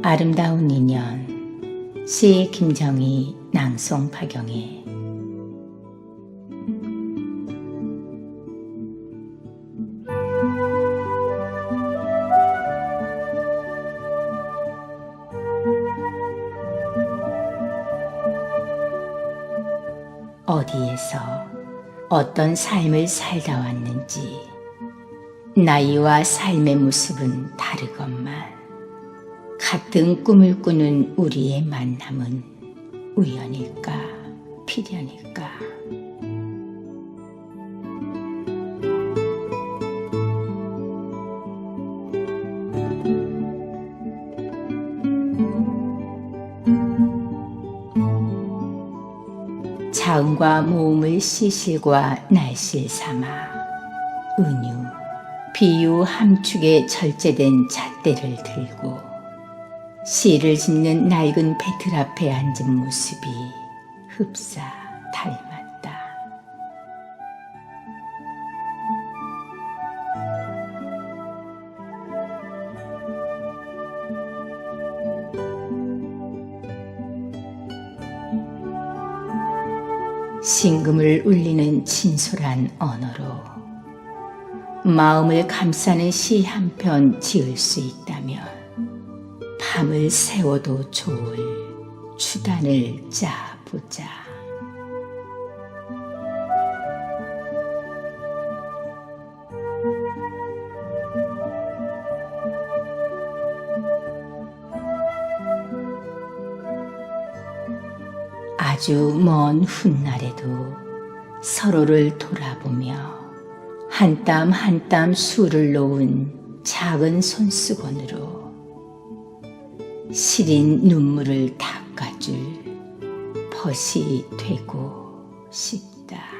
아름다운 인연. 시 김정희 낭송 박영애. 어디에서 어떤 삶을 살다 왔는지 나이와 삶의 모습은 다르건만 같은 꿈을 꾸는 우리의 만남은 우연일까 필연일까? 자음과 모음을 시실과 날실 삼아 은유, 비유 함축에 절제된 잣대를 들고 시를 짓는 낡은 배틀 앞에 앉은 모습이 흡사 닮았다. 신금을 울리는 진솔한 언어로 마음을 감싸는 시 한 편 지을 수 있다면 밤을 새워도 좋을 주단을 짜보자. 아주 먼 훗날에도 서로를 돌아보며 한 땀 한땀 술을 놓은 작은 손수건으로 시린 눈물을 닦아줄 벗이 되고 싶다.